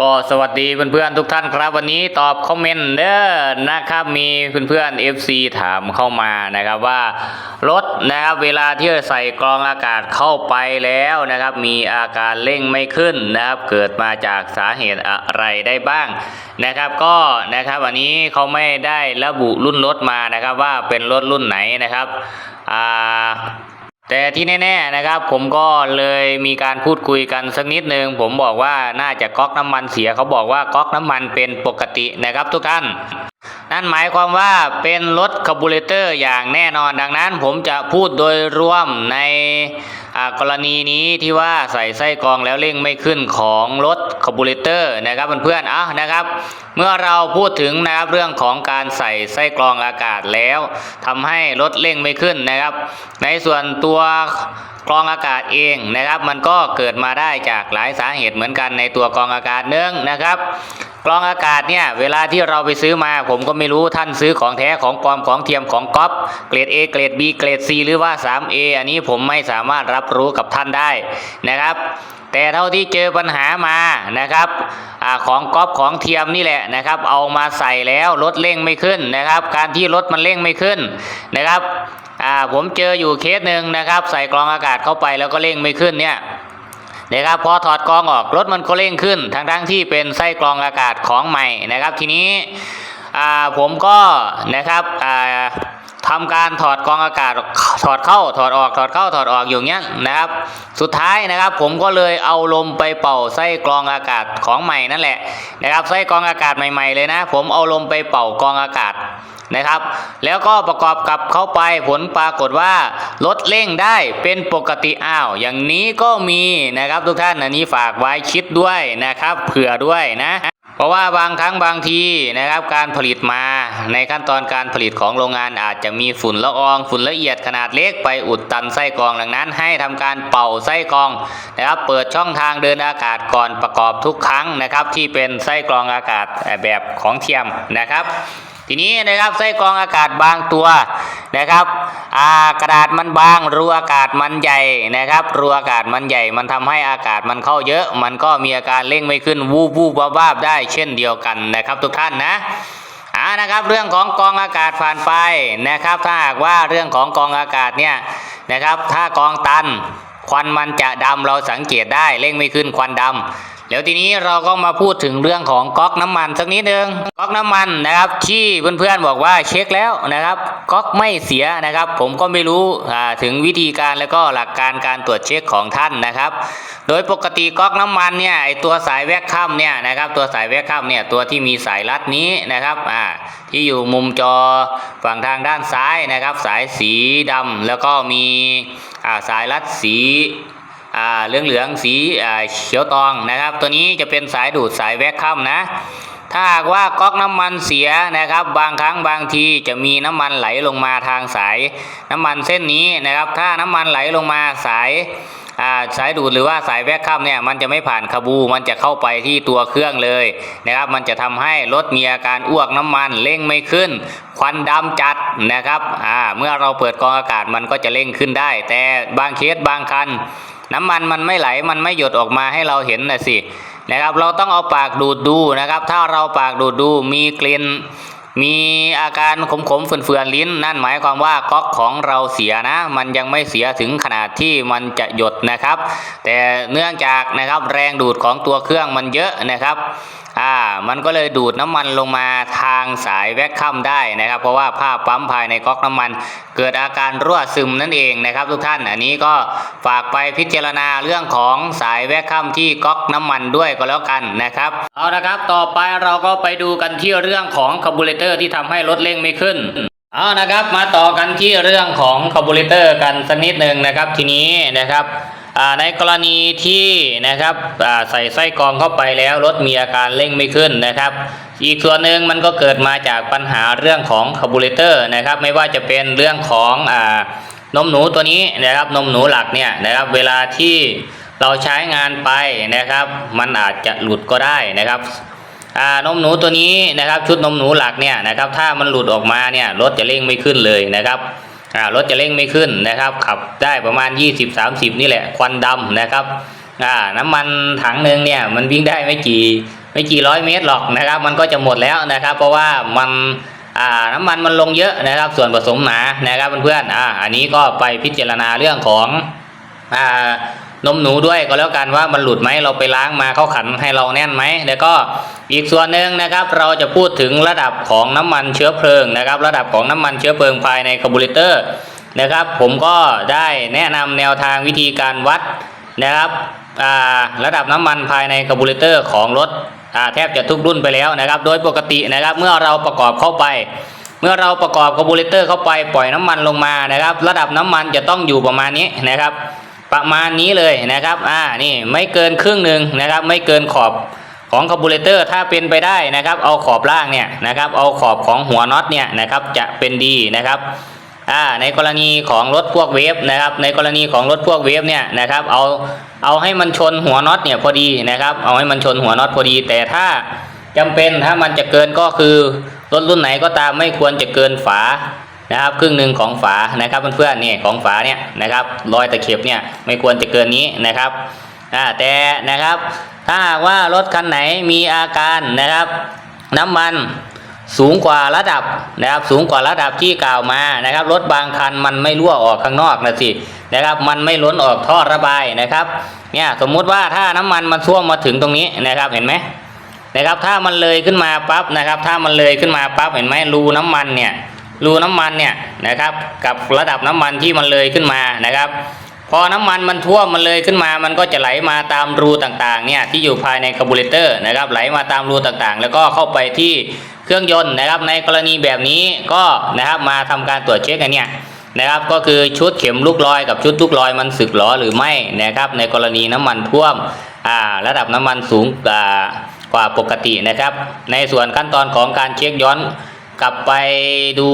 ก็สวัสดีเพื่อนๆทุกท่านครับ วันนี้ตอบคอมเมนต์เด้อนะครับมีเพื่อนๆ FC ถามเข้ามานะครับว่ารถนะครับเวลาที่ใส่กรองอากาศเข้าไปแล้วนะครับ มีอาการเร่งไม่ขึ้นนะครับ เกิดมาจากสาเหตุอะไรได้บ้างนะครับ ก็นะครับอันนี้เขาไม่ได้ระบุรุ่นรถมานะครับ ว่าเป็นรถรุ่นไหนนะครับอ่า แต่ที่แน่ๆนะครับ ผมก็เลยมีการพูดคุยกันสักนิดนึงผมบอกว่าน่าจะก๊อกน้ำมันเสียเขาบอกว่าก๊อกน้ำมันเป็นปกตินะครับทุกท่าน นั่นหมายความว่าเป็นรถคาร์บูเรเตอร์อย่างแน่นอน ดังนั้นผมจะพูดโดยรวมในกรณีนี้ที่ว่าใส่ไส้กรองแล้วเร่งไม่ขึ้นของรถคาร์บูเรเตอร์นะครับเพื่อนๆอะนะครับ เมื่อเราพูดถึงนะครับเรื่องของการใส่ไส้กรองอากาศแล้วทำให้รถเร่งไม่ขึ้นนะครับ ในส่วนตัวกรองอากาศเองนะครับ มันก็เกิดมาได้จากหลายสาเหตุเหมือนกันในตัวกรองอากาศเนื่องนะครับ กรองอากาศเนี่ยเวลาที่เราไปซื้อมาผมก็ไม่รู้ท่านซื้อของแท้ของปลอมของเทียมของก๊อปเกรด A เกรด B เกรด C หรือว่า 3A อันนี้ผมไม่สามารถรับรู้กับท่านได้นะครับ แต่เท่าที่เจอปัญหามานะครับอาของก๊อปของเทียมนี่แหละนะครับ เอามาใส่แล้วรถเร่งไม่ขึ้นนะครับ การที่รถมันเร่งไม่ขึ้นนะครับอ่าผมเจออยู่เคสหนึ่งนะครับ ใส่กรองอากาศเข้าไปแล้วก็เร่งไม่ขึ้นเนี่ย นะครับพอถอดกรองออกรถมันก็เร่งขึ้น ทั้งทั้งๆที่เป็นไส้กรองอากาศของใหม่นะครับ ทีนี้ผมก็นะครับอ่าทำการถอดกรองอากาศถอดเข้าถอดออกถอดเข้าถอดออกอยู่เงี้ยนะครับ สุดท้ายนะครับผมก็เลยเอาลมไปเป่าไส้กรองอากาศของใหม่นั่นแหละนะครับไส้กรองอากาศใหม่ๆเลยนะ ผมเอาลมไปเป่ากรองอากาศ นะครับ แล้วก็ประกอบกับเข้าไปผลปรากฏว่ารถเร่งได้เป็นปกติอ้าว อย่างนี้ก็มีนะครับทุกท่านอันนี้ฝากไว้คิดด้วยนะครับ เผื่อด้วยนะเพราะว่าบางครั้งบางทีนะครับการผลิตมาในขั้นตอนการผลิตของโรงงานอาจจะมีฝุ่นละอองฝุ่นละเอียดขนาดเล็กไปอุดตันไส้กรองดังนั้น ให้ทำการเป่าไส้กรองนะครับเปิดช่องทางเดินอากาศก่อนประกอบทุกครั้งนะครับที่เป็นไส้กรองอากาศแบบของเทียมนะครับ ทีนี้นะครับไส้กรองอากาศบางตัวนะครับกระดาษมันบางรูอากาศมันใหญ่นะครับรูอากาศมันใหญ่ มันทำให้อากาศมันเข้าเยอะ มันก็มีอาการเร่งไม่ขึ้นวูบวูบวาบวาได้เช่นเดียวกันนะครับ ทุกท่านนะอ่านะครับเรื่องของกองอากาศผ่านไปนะครับ ถ้าหากว่าเรื่องของกองอากาศเนี่ยนะครับ ถ้ากองตันควันมันจะดำเราสังเกตได้เร่งไม่ขึ้นควันดำ เดี๋ยวทีนี้เราก็มาพูดถึงเรื่องของก๊อกน้ำมันสักนิดนึงก๊อกน้ำมันนะครับ ที่เพื่อนๆบอกว่าเช็คแล้วนะครับ ก๊อกไม่เสียนะครับ ผมก็ไม่รู้ถึงวิธีการแล้วก็หลักการการตรวจเช็คของท่านนะครับ โดยปกติก๊อกน้ำมันเนี่ยไอตัวสายแวกข้ามเนี่ยนะครับ ตัวสายแวกข้ามเนี่ยตัวที่มีสายรัดนี้นะครับอ่าที่อยู่มุมจอฝั่งทางด้านซ้ายนะครับ สายสีดำแล้วก็มีอ่าสายรัดสี เหลืองเหลืองสีอ่าเขียวตองนะครับ ตัวนี้จะเป็นสายดูดสายแวคคัมนะ ถ้าหากว่าก๊อกน้ำมันเสียนะครับ บางครั้งบางทีจะมีน้ำมันไหลลงมาทางสายน้ำมันเส้นนี้นะครับ ถ้าน้ำมันไหลลงมาสายอ่าสายดูดหรือว่าสายแวคคัมเนี่ยมันจะไม่ผ่านคาบู มันจะเข้าไปที่ตัวเครื่องเลยนะครับ มันจะทำให้รถมีอาการอ้วกน้ำมันเร่งไม่ขึ้น ควันดำจัดนะครับอ่าเมื่อเราเปิดกรองอากาศมันก็จะเร่งขึ้นได้ แต่บางเคสบางคัน น้ำมันมันไม่ไหลมันไม่หยดออกมาให้เราเห็นนะสินะครับ เราต้องเอาปากดูดดูนะครับ ถ้าเราปากดูดดูมีกลิ่นมีอาการขมขมๆเฟื่อนๆลิ้น นั่นหมายความว่าก๊อกของเราเสียนะ มันยังไม่เสียถึงขนาดที่มันจะหยดนะครับ แต่เนื่องจากนะครับแรงดูดของตัวเครื่องมันเยอะนะครับ อ่ามันก็เลยดูดน้ำมันลงมาทางสายแวคคัมได้นะครับ เพราะว่าผ้าปั๊มภายในก๊อกน้ำมัน เกิดอาการรั่วซึมนั่นเองนะครับ ทุกท่านอันนี้ก็ฝากไปพิจารณาเรื่องของสายแวคคัมที่ก๊อกน้ำมันด้วยก็แล้วกันนะครับเอานะครับ ต่อไปเราก็ไปดูกันที่เรื่องของคาร์บูเรเตอร์ที่ทำให้รถเร่งไม่ขึ้นเอานะครับมาต่อกันที่เรื่องของคาร์บูเรเตอร์กันสักนิดหนึ่งนะครับ ทีนี้นะครับ ในกรณีที่นะครับใส่ไส้กรองเข้าไปแล้วรถมีอาการเร่งไม่ขึ้นนะครับ อีกส่วนหนึ่งมันก็เกิดมาจากปัญหาเรื่องของคาร์บูเรเตอร์นะครับ ไม่ว่าจะเป็นเรื่องของอนมหนูตัวนี้นะครับนมหนูหลักเนี่ยนะครับ เวลาที่เราใช้งานไปนะครับ มันอาจจะหลุดก็ได้นะครับนมหนูตัวนี้นะครับ ชุดนมหนูหลักเนี่ยนะครับ ถ้ามันหลุดออกมาเนี่ยรถจะเร่งไม่ขึ้นเลยนะครับ รถจะเร่งไม่ขึ้นนะครับขับได้ประมาณ 20-30 นี่แหละควันดำนะครับน้ำมันถังหนึ่งเนี่ยมันวิ่งได้ไม่กี่ไม่กี่ร้อยเมตรหรอกนะครับ มันก็จะหมดแล้วนะครับ เพราะว่ามันน้ำมันมันลงเยอะนะครับ ส่วนผสมหนานะครับเพื่อนๆออันนี้ก็ไปพิจารณาเรื่องของอ นมหนูด้วยก็แล้วกันว่ามันหลุดไหมเราไปล้างมาเข้าขันให้เราแน่นไหมแล้วก็อีกส่วนหนึ่งนะครับ เราจะพูดถึงระดับของน้ำมันเชื้อเพลิงนะครับ ระดับของน้ำมันเชื้อเพลิงภายในคาร์บูเรเตอร์นะครับ ผมก็ได้แนะนำแนวทางวิธีการวัดนะครับระดับน้ำมันภายในคาร์บูเรเตอร์ของรถแทบจะทุกรุ่นไปแล้วนะครับ โดยปกตินะครับ เมื่อเราประกอบเข้าไป เมื่อเราประกอบคาร์บูเรเตอร์เข้าไปปล่อยน้ำมันลงมานะครับ ระดับน้ำมันจะต้องอยู่ประมาณนี้นะครับ ประมาณนี้เลยนะครับอ่านี่ไม่เกินครึ่งหนึ่งนะครับ ไม่เกินขอบของคาร์บูเรเตอร์ถ้าเป็นไปได้นะครับ เอาขอบล่างเนี่ยนะครับ เอาขอบของหัวน็อตเนี่ยนะครับจะเป็นดีนะครับอ่าในกรณีของรถพวกเวฟนะครับ ในกรณีของรถพวกเวฟเนี่ยนะครับ เอาเอาให้มันชนหัวน็อตเนี่ยพอดีนะครับ เอาให้มันชนหัวน็อตพอดี แต่ถ้าจำเป็นถ้ามันจะเกินก็คือรถรุ่นไหนก็ตามไม่ควรจะเกินฝา นะครับครึ่งหนึ่งของฝานะครับเพื่อนๆนี่ของฝาเนี่ยนะครับรอยตะเข็บเนี่ยไม่ควรจะเกินนี้นะครับอ่าแต่นะครับถ้าว่ารถคันไหนมีอาการนะครับ น้ำมันสูงกว่าระดับนะครับสูงกว่าระดับที่กล่าวมานะครับรถบางคันมันไม่รั่วออกข้างนอกนะสินะครับมันไม่ล้นออกท่อระบายนะครับเนี่ยสมมุติว่าถ้าน้ำมันมันท่วมมาถึงตรงนี้นะครับเห็นไหมนะครับถ้ามันเลยขึ้นมาปั๊บนะครับ ถ้ามันเลยขึ้นมาปั๊บเห็นไหมรูน้ำมันเนี่ย รูน้ำมันเนี่ยนะครับกับระดับน้ำมันที่มันเลยขึ้นมานะครับ พอน้ำมันมันท่วมมันเลยขึ้นมา มันก็จะไหลมาตามรูต่างๆเนี่ยที่อยู่ภายในคาร์บูเรเตอร์นะครับไหลมาตามรูต่างๆ แล้วก็เข้าไปที่เครื่องยนต์นะครับ ในกรณีแบบนี้ก็นะครับมาทำการตรวจเช็คกันเนี่ยนะครับก็คือชุดเข็มลูกลอยกับชุดลูกลอยมันสึกหรอหรือไม่นะครับ ในกรณีน้ำมันท่วมอ่าระดับน้ำมันสูงกว่ากว่าปกตินะครับ ในส่วนขั้นตอนของการเช็คย้อน กลับไปดู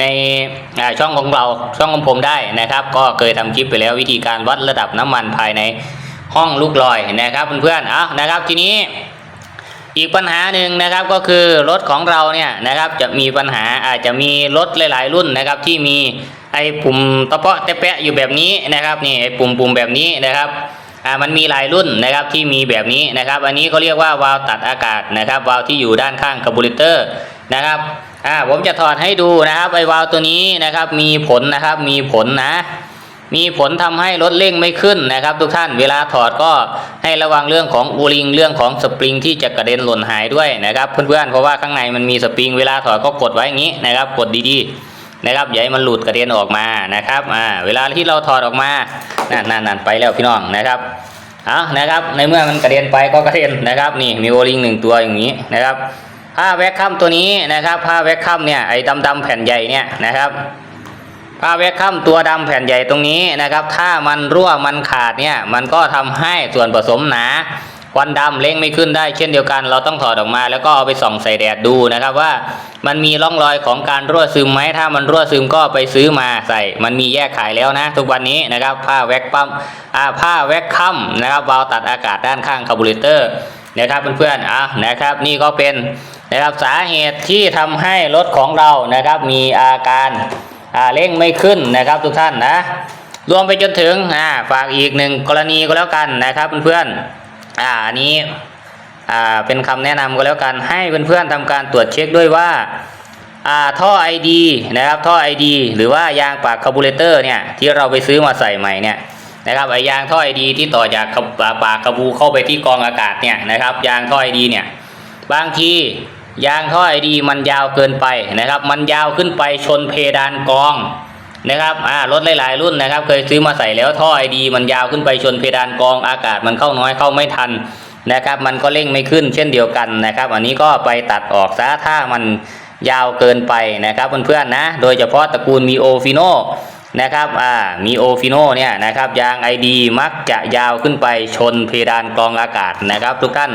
ในช่องของเราช่องของผมได้นะครับ ก็เคยทำคลิปไปแล้ววิธีการวัดระดับน้ำมันภายในห้องลูกลอยนะครับเพื่อนๆเอานะครับทีนี้อีกปัญหาหนึ่งนะครับก็คือรถของเราเนี่ยนะครับจะมีปัญหาอาจจะมีรถหลาย ๆ รุ่นนะครับที่มีไอ้ปุ่มตะเปาะตะแปะอยู่แบบนี้นะครับนี่ไอ้ปุ่มปุ่มแบบนี้นะครับอ่ามันมีหลายรุ่นนะครับที่มีแบบนี้นะครับ อันนี้เขาเรียกว่าวาล์วตัดอากาศนะครับวาล์วที่อยู่ด้านข้างคาร์บูเรเตอร์นะครับ อ่าผมจะถอดให้ดูนะครับไอวาล์วตัวนี้นะครับ มีผลนะครับมีผลนะ มีผลทำให้รถเร่งไม่ขึ้นนะครับ ทุกท่านเวลาถอดก็ให้ระวังเรื่องของอูริงเรื่องของสปริงที่จะกระเด็นหล่นหายด้วยนะครับ เพื่อนๆเพราะว่าข้างในมันมีสปริงเวลาถอดก็กดไว้อย่างนี้นะครับ กดดีๆนะครับอย่าให้มันหลุดกระเด็นออกมานะครับอ่าเวลาที่เราถอดออกมานั่นนั่นนั่นไปแล้วพี่น้องนะครับเอานะครับ ในเมื่อมันกระเด็นไปก็กระเด็นนะครับ นี่มีโอริงหนึ่งตัวอย่างนี้นะครับ ผ้าแวคคัมตัวนี้นะครับ ผ้าแวคคัมเนี่ยไอ้ดำๆแผ่นใหญ่เนี่ยนะครับ ผ้าแวคคัมตัวดำแผ่นใหญ่ตรงนี้นะครับ ถ้ามันรั่วมันขาดเนี่ยมันก็ทำให้ส่วนผสมหนาควันดำเล่งไม่ขึ้นได้เช่นเดียวกัน เราต้องถอดออกมา แล้วก็เอาไปส่องใส่แดดดูนะครับว่ามันมีร่องรอยของการรั่วซึมไหมถ้ามันรั่วซึมก็ไปซื้อมาใส่ มันมีแยกขายแล้วนะ ทุกวันนี้นะครับผ้าแวคคัมอ่าผ้าแวคคัมนะครับวาล์วตัดอากาศด้านข้างคาร์บูเรเตอร์นะครับเพื่อนๆอะนะครับนี่ก็เป็น นะครับสาเหตุที่ทำให้รถของเรานะครับ มีอาการาเร่งไม่ขึ้นนะครับทุกท่านนะ รวมไปจนถึงฝากอีกหนึ่งกรณีก็แล้วกันนะครับเพื่อนๆอ่าอันนี้อ่เป็นคำแนะนำก็แล้วกันให้เพื่อนๆทำการตรวจเช็คด้วยว่าอ่าท่อ ID นะครับท่อ ID หรือว่ายางปากคาร์บูเรเตอร์เนี่ยที่เราไปซื้อมาใส่ใหม่เนี่ยนะครับไอยางท่อ ID ที่ต่อจากปากปากคาบูเข้าไปที่กองอากาศเนี่ยนะครับยางท่อ ID เนี่ย บางทียางท่อ ID มันยาวเกินไปนะครับ มันยาวขึ้นไปชนเพดานกองนะครับอ่ารถหลาย ๆ รุ่นนะครับ เคยซื้อมาใส่แล้วท่อไอดี มันยาวขึ้นไปชนเพดานกองอากาศมันเข้าน้อยเข้าไม่ทันนะครับ มันก็เร่งไม่ขึ้นเช่นเดียวกันนะครับ อันนี้ก็ไปตัดออกซะถ้ามันยาวเกินไปนะครับเพื่อนๆนะ โดยเฉพาะตระกูลมีโอฟิโนนะครับ อ่า มีโอฟิโนเนี่ยนะครับ ยางไอดีมักจะยาวขึ้นไปชนเพดานกองอากาศนะครับ ทุกท่าน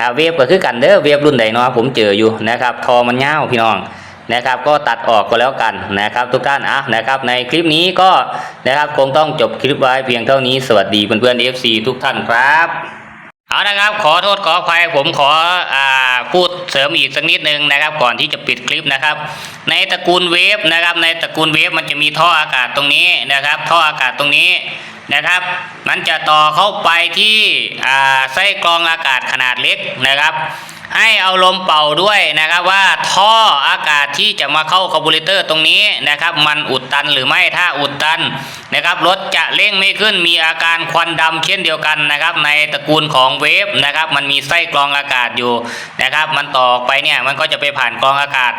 อ่าเวฟก็คือกันเด้อเวฟรุ่นใดเนาะผมเจออยู่นะครับทอมันยาวพี่น้องนะครับก็ตัดออกก็แล้วกันนะครับ ทุกท่านอะนะครับ ในคลิปนี้ก็นะครับคงต้องจบคลิปไว้เพียงเท่านี้สวัสดีเพื่อนๆ FC ทุกท่านครับเอานะครับขอโทษขออภัยผมขออ่าพูดเสริมอีกสักนิดนึงนะครับ ก่อนที่จะปิดคลิปนะครับ ในตระกูลเวฟนะครับ ในตระกูลเวฟมันจะมีท่ออากาศตรงนี้นะครับ ท่ออากาศตรงนี้ นะครับมันจะต่อเข้าไปที่ไส้กรองอากาศขนาดเล็กนะครับ ให้เอาลมเป่าด้วยนะครับว่าท่ออากาศที่จะมาเข้าคาร์บูเรเตอร์ตรงนี้นะครับ มันอุดตันหรือไม่ถ้าอุดตันนะครับรถจะเร่งไม่ขึ้นมีอาการควันดำเช่นเดียวกันนะครับ ในตระกูลของเวฟนะครับ มันมีไส้กรองอากาศอยู่นะครับ มันต่อไปเนี่ยมันก็จะไปผ่านกรองอากาศ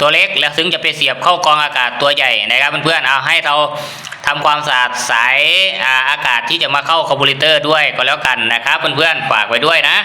ตัวเล็ก แล้วถึงจะไปเสียบเข้ากรองอากาศตัวใหญ่นะครับเพื่อนๆเอาให้เรา ทำความสะอาดสายอาอากาศที่จะมาเข้าคาร์บูเรเตอร์ด้วยก็แล้วกันนะครับเพื่อนๆฝากไว้ด้วยนะ